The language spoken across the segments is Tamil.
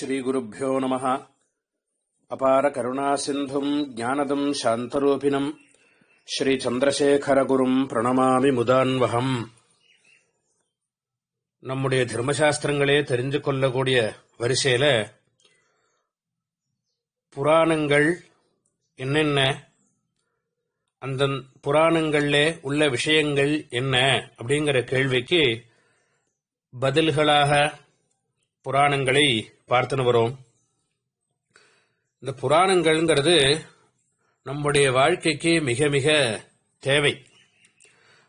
ஸ்ரீகுருப்போ நம. அபார கருணா சிந்தும் ஜானதம் சாந்தரூபிணம். ஸ்ரீச்சந்திரசேகரகுரும் பிரணமாமி முதான்வகம். நம்முடைய தர்மசாஸ்திரங்களே தெரிஞ்சு கொள்ளக்கூடிய வரிசையில் புராணங்கள் என்னென்ன? அந்த புராணங்களில் உள்ள விஷயங்கள் என்ன? அப்படிங்கிற கேள்விக்கு பதில்களாக புராணங்களை பார்த்துன்னு வரோம். இந்த புராணங்கள்ங்கிறது நம்முடைய வாழ்க்கைக்கு மிக மிக தேவை.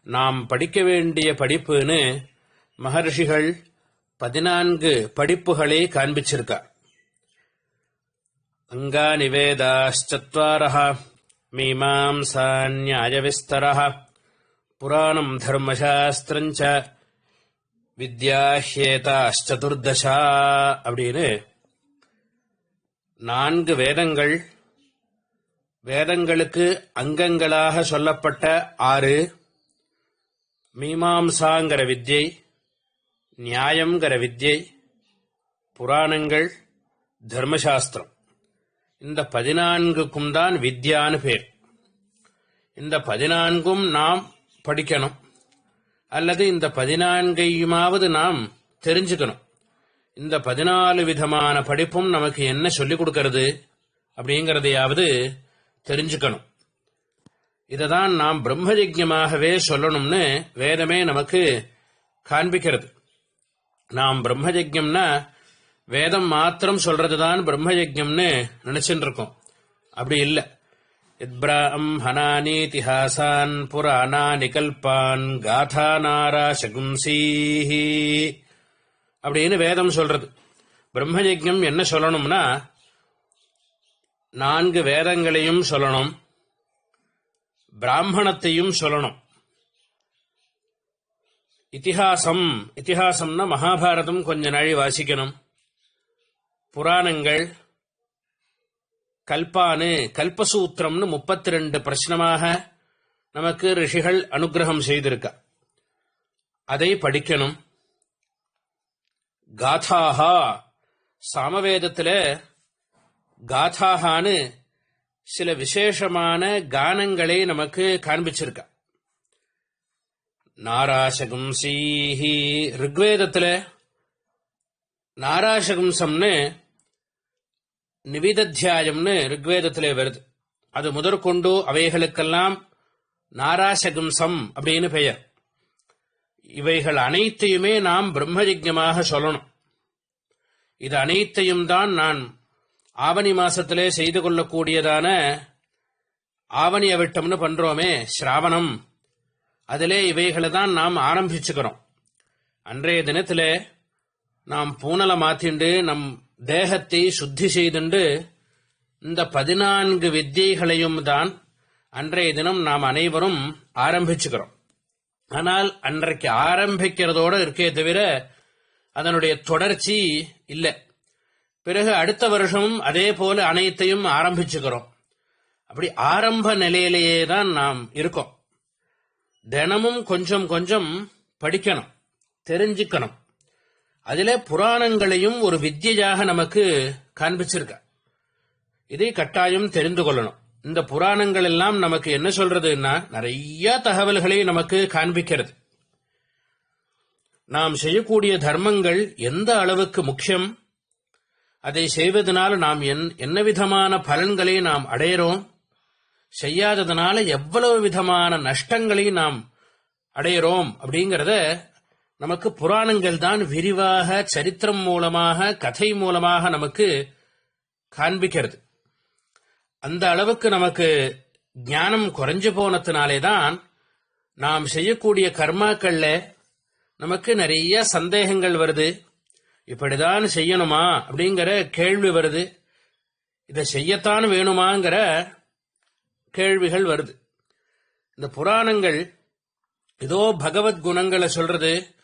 நாம் படிக்க வேண்டிய படிப்புன்னு மகர்ஷிகள் பதினான்கு படிப்புகளை காண்பிச்சிருக்கார். அங்கா நிவேதாச்சத்வாரः மீமாம்சா நியாயவிஸ்தரா புராணம் தர்மசாஸ்திரஞ்ச வித்யாஹேதாச்சதுர்தசா அப்படின்னு நான்கு வேதங்கள் வேதங்களுக்கு அங்கங்களாக சொல்லப்பட்ட ஆறு. மீமாம்சாங்கிற வித்யை நியாயங்கிற வித்யை புராணங்கள் தர்மசாஸ்திரம். இந்த பதினான்குக்கும் தான் வித்யான்னு பேர். இந்த பதினான்கும் நாம் படிக்கணும். அல்லது இந்த பதினான்கையுமாவது நாம் தெரிஞ்சுக்கணும். இந்த பதினாலு விதமான படிப்பும் நமக்கு என்ன சொல்லிக் கொடுக்கறது அப்படிங்கிறதையாவது தெரிஞ்சுக்கணும். இதை தான் நாம் பிரம்மயஜமாகவே சொல்லணும்னு வேதமே நமக்கு காண்பிக்கிறது. நாம் பிரம்மயஜம்னா வேதம் மாத்திரம் சொல்றது தான் பிரம்மயஜம்னு நினைச்சுட்டு இருக்கோம் அப்படி இல்லை. இப்ராஹ்மணானீதிஹாசான் புராணானி கல்பான் காதா நாராசகும்சீஹி அப்படின்னு வேதம் சொல்றது. பிரம்மயஜம் என்ன சொல்லணும்னா நான்கு வேதங்களையும் சொல்லணும். பிராமணத்தையும் சொல்லணும். இத்திஹாசம் இத்திஹாசம்னா மகாபாரதம் கொஞ்ச நாழி வாசிக்கணும். புராணங்கள் கல்பானு கல்பசூத்திரம்னு முப்பத்தி ரெண்டு பிரச்சனமாக நமக்கு ரிஷிகள் அனுகிரகம் செய்திருக்க. அதை படிக்கணும். காதாகா சாமவேதத்தில் காதாகான்னு சில விசேஷமான கானங்களை நமக்கு காண்பிச்சிருக்க. நாராசகம்சீஹி ரிக்வேதத்தில் நாராசகம்சம்னு நிவிதத்தியாயம்னு ரிக்வேதத்திலே வருது. அது முதற்கொண்டு அவைகளுக்கெல்லாம் நாராசகும்சம் அப்படின்னு பெயர். இவைகள் அனைத்தையுமே நாம் பிரம்மயஜமாக சொல்லணும். இது அனைத்தையும் தான் நான் ஆவணி மாசத்திலே செய்து கொள்ளக்கூடியதான ஆவணி அவிட்டம்னு பண்றோமே ஸ்ராவணம். அதிலே இவைகளை தான் நாம் ஆரம்பிச்சுக்கிறோம். அன்றைய தினத்திலே நாம் பூனலை மாத்திண்டு நம் தேகத்தை சுத்தி செய்துண்டு இந்த பதினான்கு வித்தியைகளையும் தான் அன்றைய தினம் நாம் அனைவரும் ஆரம்பிச்சுக்கிறோம். ஆனால் அன்றைக்கு ஆரம்பிக்கிறதோட இருக்கே தவிர அதனுடைய தொடர்ச்சி இல்லை. பிறகு அடுத்த வருஷமும் அதே போல அனைத்தையும் ஆரம்பிச்சுக்கிறோம். அப்படி ஆரம்ப நிலையிலேயே தான் நாம் இருக்கோம். தினமும் கொஞ்சம் கொஞ்சம் படிக்கணும் தெரிஞ்சுக்கணும். அதிலே புராணங்களையும் ஒரு வித்தியாக நமக்கு காண்பிச்சிருக்க. இதை கட்டாயம் தெரிந்து கொள்ளணும். இந்த புராணங்கள் எல்லாம் நமக்கு என்ன சொல்றதுன்னா நிறைய தகவல்களை நமக்கு காண்பிக்கிறது. நாம் செய்யக்கூடிய தர்மங்கள் எந்த அளவுக்கு முக்கியம் அதை செய்வதனால நாம் என்ன விதமான பலன்களை நாம் அடையிறோம் செய்யாததுனால எவ்வளவு விதமான நஷ்டங்களை நாம் அடையிறோம் அப்படிங்கிறத நமக்கு புராணங்கள் தான் விரிவாக சரித்திரம் மூலமாக கதை மூலமாக நமக்கு காண்பிக்கிறது. அந்த அளவுக்கு நமக்கு ஞானம் குறைஞ்சு போனதுனாலே தான் நாம் செய்யக்கூடிய கர்மாக்கள்ல நமக்கு நிறைய சந்தேகங்கள் வருது. இப்படிதான் செய்யணுமா அப்படிங்கிற கேள்வி வருது. இதை செய்யத்தான் வேணுமாங்கிற கேள்விகள் வருது. இந்த புராணங்கள் ஏதோ பகவத் குணங்களை சொல்றது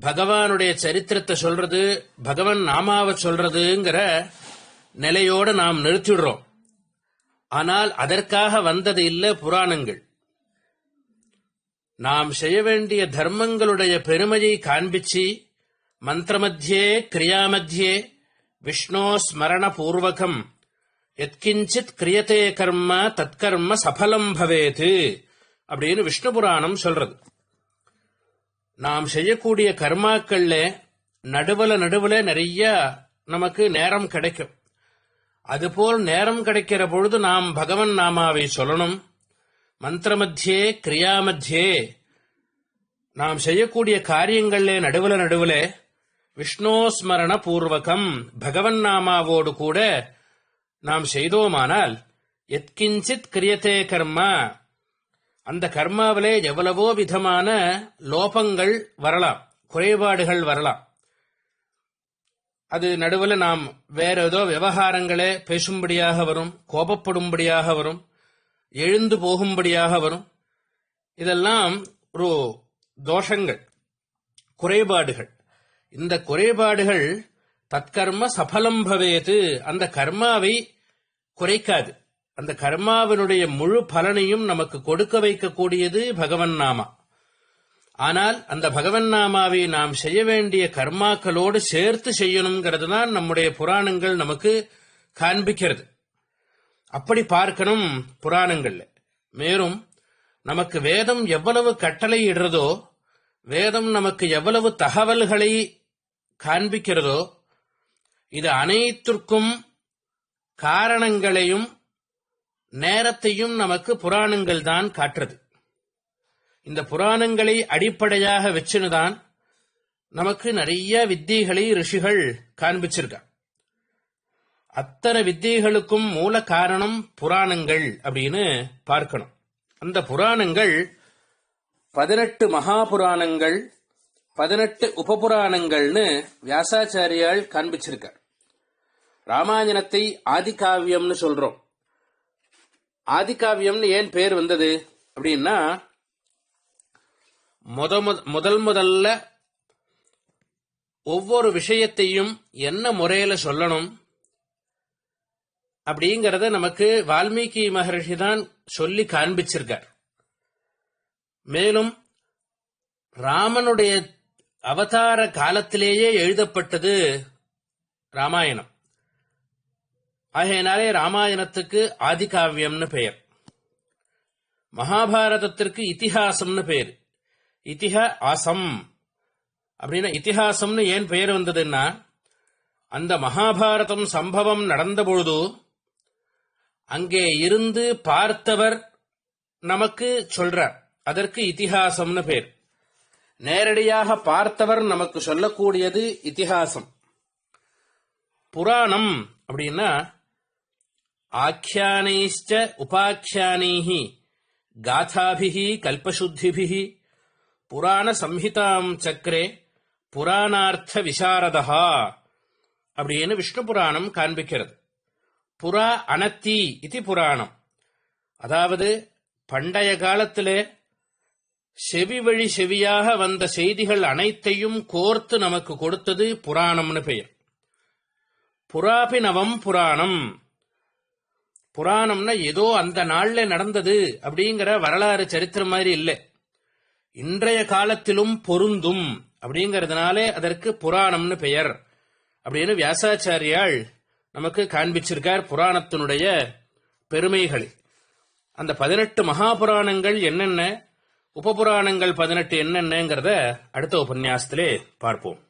பகவானுடைய சரித்திரத்தை சொல்றது பகவான் நாமாவை சொல்றதுங்கிற நிலையோடு நாம் நிறுத்திடுறோம். ஆனால் அதற்காக வந்தது இல்லை புராணங்கள். நாம் செய்ய வேண்டிய தர்மங்களுடைய பெருமையை காண்பிச்சு மந்திரமத்தியே கிரியாமத்தியே விஷ்ணோ ஸ்மரண பூர்வகம் எத்கிஞ்சித் கிரியத்தே கர்ம தற்கர்ம சபலம் பவேது அப்படின்னு விஷ்ணு புராணம் சொல்றது. நாம் செய்யக்கூடிய கர்மாக்கள்ல நடுவில் நடுவுல நிறைய நமக்கு நேரம் கிடைக்கும். அதுபோல் நேரம் கிடைக்கிற பொழுது நாம் பகவன் நாமாவை சொல்லணும். மந்திரமத்தியே கிரியாமத்தியே நாம் செய்யக்கூடிய காரியங்கள்ல நடுவுல நடுவுல விஷ்ணோஸ்மரண பூர்வகம் பகவன் நாமாவோடு கூட நாம் செய்தோமானால் எத்கிஞ்சித் கிரியத்தே கர்மா அந்த கர்மாவிலே எவ்வளவோ விதமான லோபங்கள் வரலாம் குறைபாடுகள் வரலாம். அது நடுவில் நாம் வேற ஏதோ விவகாரங்களே பேசும்படியாக வரும் கோபப்படும்படியாக வரும் எழுந்து போகும்படியாக வரும். இதெல்லாம் ஒரு தோஷங்கள் குறைபாடுகள். இந்த குறைபாடுகள் தற்கர்ம சபலம் பவேது. அந்த கர்மாவை குறைக்காது. அந்த கர்மாவினுடைய முழு பலனையும் நமக்கு கொடுக்க வைக்கக்கூடியது பகவன் நாமா ஆனால் அந்த பகவன் நாமாவை நாம் செய்ய வேண்டிய கர்மாக்களோடு சேர்த்து செய்யணுங்கிறது தான் நம்முடைய புராணங்கள் நமக்கு காண்பிக்கிறது. அப்படி பார்க்கணும் புராணங்கள்ல. மேலும் நமக்கு வேதம் எவ்வளவு கட்டளை இடுறதோ வேதம் நமக்கு எவ்வளவு தகவல்களை காண்பிக்கிறதோ இது அனைத்திற்கும் காரணங்களையும் நேரத்தையும் நமக்கு புராணங்கள் தான் காட்டுறது. இந்த புராணங்களை அடிப்படையாக வச்சுனுதான் நமக்கு நிறைய வித்தைகளை ரிஷிகள் காண்பிச்சிருக்கான் அத்தனை வித்தியைகளுக்கும் மூல காரணம் புராணங்கள் அப்படின்னு பார்க்கணும். அந்த புராணங்கள் பதினெட்டு மகா புராணங்கள் பதினெட்டு உபபுராணங்கள்னு வியாசாச்சாரியால் காண்பிச்சிருக்கார். ராமாயணத்தை ஆதிகாவியம்னு சொல்றோம். ஆதிகாவியம்னு ஏன் பேர் வந்தது அப்படின்னா முத முதல் முதல்ல ஒவ்வொரு விஷயத்தையும் என்ன முறையில சொல்லணும் அப்படிங்கறத நமக்கு வால்மீகி மகர்ஷி தான் சொல்லி காண்பிச்சிருக்கார். மேலும் ராமனுடைய அவதார காலத்திலேயே எழுதப்பட்டது ராமாயணம். ஆகையினாலே ராமாயணத்துக்கு ஆதிகாவியம்னு பெயர். மகாபாரதத்திற்கு இதிகாசம்னு பெயர். இத்திஹ ஆசம். அப்படின்னா இத்திஹாசம்னு ஏன் பெயர் வந்ததுன்னா அந்த மகாபாரதம் சம்பவம் நடந்த பொழுது அங்கே இருந்து பார்த்தவர் நமக்கு சொல்றார். அதற்கு இத்திஹாசம்னு பேர் நேரடியாக பார்த்தவர் நமக்கு சொல்லக்கூடியது இத்திஹாசம். புராணம் அப்படின்னா ஆக்கியானைச்ச உபாக்கியானைஹி காதாபிஹி கல்பசுத்திபிஹி புராண சம்ஹிதாம் சக்கரே புராணார்த்த விசாரதா அப்படின்னு விஷ்ணு புராணம் காண்பிக்கிறது புறா அனத்தி இது புராணம் அதாவது பண்டைய காலத்திலே செவி வழி செவியாக வந்த செய்திகள் அனைத்தையும் கோர்த்து நமக்கு கொடுத்தது புராணம்னு பெயர். புறாபினவம் புராணம். புராணம்னா ஏதோ அந்த நாள்ல நடந்தது அப்படிங்கிற வரலாறு சரித்திரம் மாதிரி இல்லை. இன்றைய காலத்திலும் பொருந்தும் அப்படிங்கறதுனாலே அதற்கு புராணம்னு பெயர். அப்படின்னு வியாசாச்சாரியால் நமக்கு காண்பிச்சிருக்கார் புராணத்தினுடைய பெருமைகளை. அந்த பதினெட்டு மகாபுராணங்கள் என்னென்ன உபபுராணங்கள் பதினெட்டு என்னென்னங்கிறத அடுத்த உபன்யாசத்திலே பார்ப்போம்.